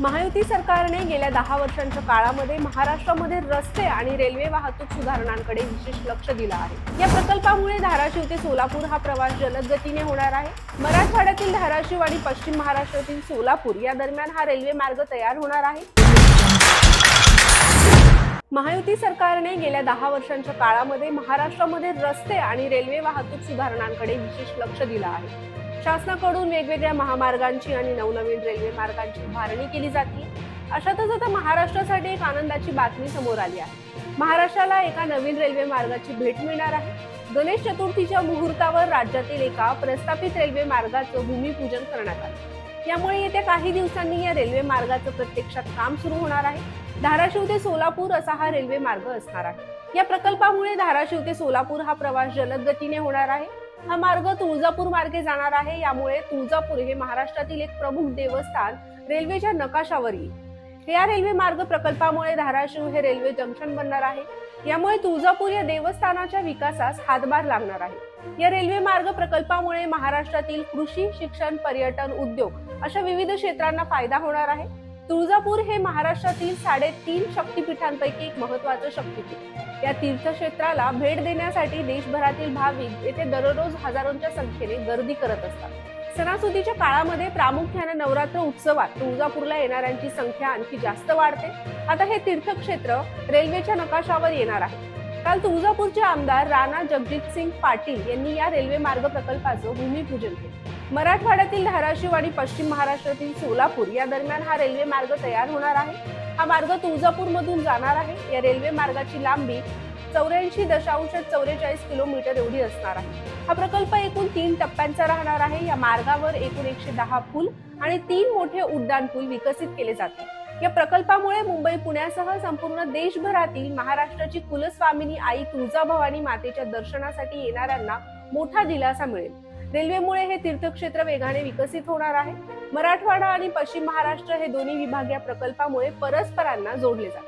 महायुती सरकारने गेल्या दहा वर्षांच्या काळामध्ये महाराष्ट्रामध्ये रस्ते आणि रेल्वे वाहतूक सुधारणांकडे विशेष लक्ष दिलं आहे. या प्रकल्पामुळे धाराशिव ते सोलापूर हा प्रवास जलद गतीने होणार आहे. मराठवाड्यातील धाराशिव आणि पश्चिम महाराष्ट्रातील सोलापूर या दरम्यान हा रेल्वे मार्ग तयार होणार आहे. महायुती सरकारने गेल्या दहा वर्षांच्या काळामध्ये महाराष्ट्रामध्ये रस्ते आणि रेल्वे वाहतूक सुधारणांकडे विशेष लक्ष दिलं आहे. शासनाकडून वेगवेगळ्या महामार्गांची आणि नवनवीन रेल्वे मार्गांची उभारणी केली जाते. अशातच आता महाराष्ट्रासाठी एक आनंदाची बातमी समोर आली आहे. महाराष्ट्राला एका नवीन रेल्वे मार्गाची भेट मिळणार आहे. गणेश चतुर्थीच्या मुहूर्तावर राज्यातील एका प्रस्थापित रेल्वे मार्गाचं भूमिपूजन करण्यात आलं. यामुळे येत्या काही दिवसांनी या रेल्वे मार्गाचं प्रत्यक्षात काम सुरू होणार आहे. धाराशिव ते सोलापूर असा हा रेल्वे मार्ग असणार आहे. या प्रकल्पामुळे धाराशिव ते सोलापूर हा प्रवास जलद गतीने होणार आहे. हा मार्ग तुळजापूर मार्गे जाणार आहे. यामुळे तुळजापूर हे महाराष्ट्रातील एक प्रमुख देवस्थान रेल्वेच्या नकाशावर येईल या रेल्वे मार्ग प्रकल्पामुळे धाराशिव हे रेल्वे जंक्शन बनणार आहे. यामुळे तुळजापूर या देवस्थानाच्या विकासास हातभार लागणार आहे. या रेल्वे मार्ग प्रकल्पामुळे महाराष्ट्रातील कृषी शिक्षण पर्यटन उद्योग अशा विविध क्षेत्रांना फायदा होणार आहे. तुळजापूर हे महाराष्ट्रातील साडेतीन शक्तिपीठांपैकी एक महत्वाचं शक्तीपीठ. या तीर्थक्षेत्राला भेट देण्यासाठी देशभरातील भाविक येथे दररोज हजारोंच्या संख्येने गर्दी करत असतात. सणासुदीच्या काळामध्ये प्रामुख्याने नवरात्र उत्सवात तुळजापूरला येणाऱ्यांची संख्या आणखी जास्त वाढते. आता हे तीर्थक्षेत्र रेल्वेच्या नकाशावर येणार आहे. काल तुळजापूरचे आमदार राणा जगजित सिंग पाटील यांनी या रेल्वे मार्ग प्रकल्पाचं भूमिपूजन केलं. मराठवाड्यातील धाराशिव आणि पश्चिम महाराष्ट्रातील सोलापूर या दरम्यान हा रेल्वे मार्ग तयार होणार आहे. हा मार्ग तुळजापूर मधून जाणार आहे. या रेल्वे मार्गाची लांबी चौऱ्याऐंशी दशांश चौवेचाळीस किलोमीटर एवढी असणार आहे. हा प्रकल्प एकूण तीन टप्प्यांचा राहणार आहे. या मार्गावर एकूण एकशे दहा पूल आणि तीन मोठे उड्डाण पूल विकसित केले जातील. या प्रकल्पामुळे मुंबई पुण्यासह संपूर्ण देशभरातील महाराष्ट्राची कुलस्वामिनी आई तुळजाभवानी मातेच्या दर्शनासाठी येणाऱ्यांना मोठा दिलासा मिळेल. रेल्वेमुळे हे तीर्थक्षेत्र वेगाने विकसित होणार आहे. मराठवाडा आणि पश्चिम महाराष्ट्र हे दोन्ही विभाग या प्रकल्पामुळे परस्परांना जोडले जातात